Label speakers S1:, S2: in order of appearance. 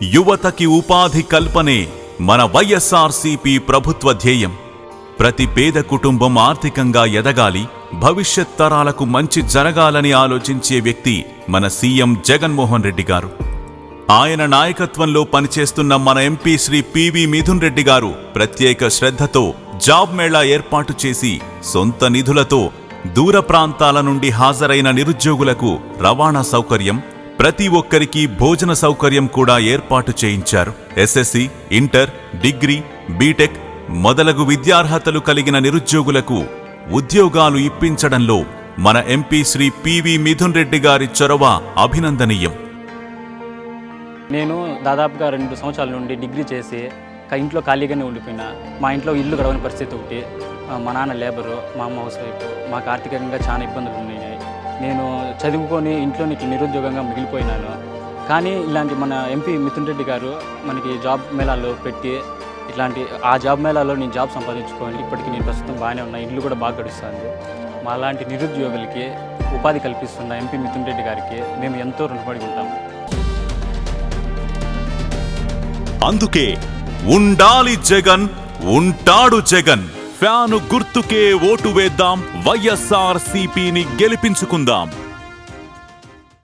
S1: యువతకి ఉపాధి కల్పనే మన వైఎస్ఆర్సీపీ ప్రభుత్వ ధ్యేయం. ప్రతి పేద కుటుంబం ఆర్థికంగా ఎదగాలి భవిష్యత్ తరాలకు మంచి జరగాలని ఆలోచించే వ్యక్తి మన సీఎం జగన్మోహన్ రెడ్డి గారు. ఆయన నాయకత్వంలో పనిచేస్తున్న మన MP Shri P V Mithun Reddy గారు ప్రత్యేక శ్రద్ధతో జాబ్ మేళా ఏర్పాటు చేసి సొంత నిధులతో దూర ప్రాంతాల నుండి హాజరైన నిరుద్యోగులకు రవాణా సౌకర్యం ప్రతి ఒక్కరికి భోజన సౌకర్యం కూడా ఏర్పాటు చేయించారు. ఎస్ఎస్సి ఇంటర్ డిగ్రీ బీటెక్ మొదలగు విద్యార్హతలు కలిగిన నిరుద్యోగులకు ఉద్యోగాలు ఇప్పించడంలో మన MP Shri P V Mithun Reddy గారి చొరవ అభినందనీయం.
S2: నేను దాదాపుగా రెండు సంవత్సరాల నుండి డిగ్రీ చేసి ఇంట్లో ఖాళీగానే ఉండిపోయినా. మా ఇంట్లో ఇల్లు గడవని పరిస్థితి ఒకటి. మా నాన్న లేబరు మా అమ్మ హౌస్ వైఫ్. మాకు ఆర్థికంగా చాలా ఇబ్బందులు ఉన్నాయి. నేను చదువుకొని ఇంట్లో నీకు నిరుద్యోగంగా మిగిలిపోయినాను. కానీ ఇలాంటి మన ఎంపీ మిథున్ రెడ్డి గారు మనకి జాబ్ మేళాలో పెట్టి ఇట్లాంటి ఆ జాబ్ మేళాలో నేను జాబ్ సంపాదించుకొని ఇప్పటికీ నేను ప్రస్తుతం బాగానే ఉన్నా ఇల్లు కూడా బాగా గడుస్తుంది. మా లాంటి నిరుద్యోగులకి ఉపాధి కల్పిస్తున్న ఎంపీ మిథున్ రెడ్డి గారికి మేము ఎంతో రుణపడి ఉంటాం.
S1: అందుకే ఉండాలి జగన్ ఉంటాడు జగన్. ఫ్యాను గుర్తుకే ఓటు వేద్దాం వైఎస్ఆర్ సిపిని గెలిపించుకుందాం.